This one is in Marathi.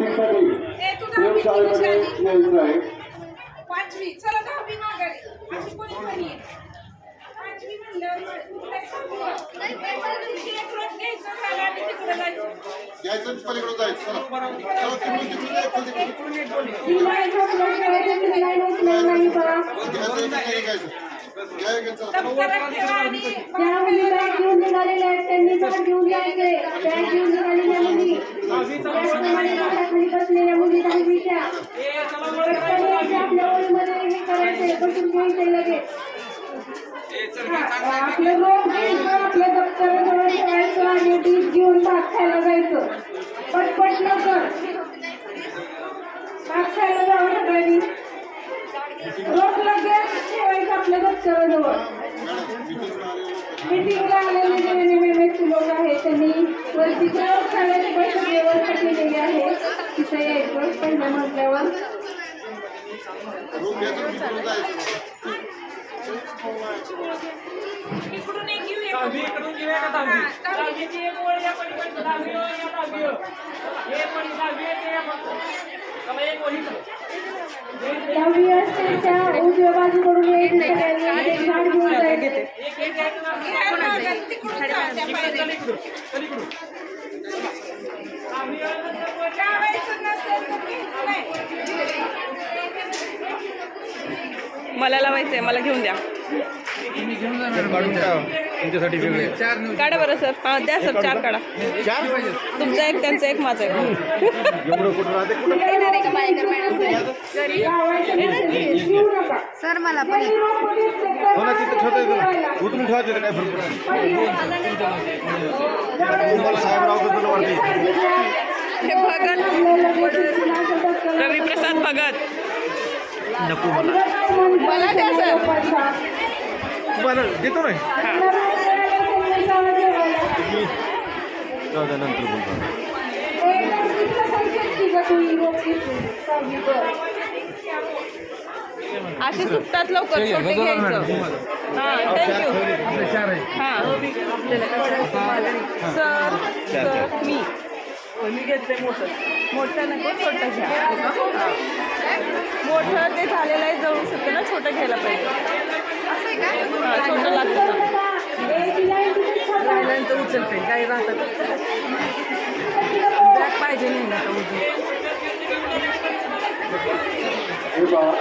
दहावी प्रयोगशाळेमध्ये यायचं आहे. पाचवी. चला दहावी माघारी अशी कोणी पण येईल पाचवी यायचं पलीकडे जायचं. चला. चला तिकडून तिकडून जायचं तिकडून घ्यायचं. आणि तिकडे घ्यायचं या घ्यायचं? चला. दप्तरात ठेवा आणि त्या मुली बॅग घेऊन निघालेल्या आहेत. त्यांनी पण घेऊन जायचे. बॅग घेऊन निघालेल्या बसलेल्या आपल्या ओळीमध्ये हे बसून घ्यायचे लगेच. आपलं घ्यायचं ठेवायचं आणि डिश घेऊन भात खायला जायचं. पटपट लवकर. भात खायला जावं सगळ्यांनी रोज लगेच ठेवायचं आपल्या दप्तराजवळ. मीटिंगला आलेले जे नियमित लोक आहेत त्यांनी वरती प्रयोगशाळेत यायचं पहिल्या मजल्यावर रूम घ्यायचं आणि तिकडून जायचं इकडून एक घेऊ एक दहावी इकडून घेऊया का दहावी दहावीची एक ओळ या पलीकडची दहावी ओळ या दहावी ओळ हे। पण दहावी आहे ते या पण चला एक ओळी दहावी असते त्या उजव्या बाजूकडून यायचं सगळ्यांनी एक झाड घेऊन जायचे एक एक घ्यायचं ना घ्या माघारी तिकडून जा त्या इकडे पायऱ्या. चल इकडून चल इकडून दहावी ओळ नंतर वर जा. लावायचं नसेल तर घ्यायचं नाही मला लावायचंय मला घेऊन द्या. काढा बरं सर. हा द्या सर चार काढा. तुमचा एक त्यांचा एक माझा एक. सर मला पण त्यांनी रोपं दिसले तर ना तिथं ठेवता येतं ठेवायला. ना उचलून ठेवायचं काय हे भगत. रवी प्रसाद भगत. मला द्या सर तुम्हाला देतो द्या नंतर बोलतो. असे सुटतात लवकर छोटे घ्यायचं. हा थँक्यू हा सर सर मी. मी घेतले मोठं. मोठं नको छोटं घ्या. हा. मोठं ते झालेलं आहे जळू शकतं ना छोटं घ्यायला पाहिजे. छोटं लागतं. राहिल्यानंतर उचलते काही राहतात. बॅग पाहिजे नाही ना उचल हे पहा.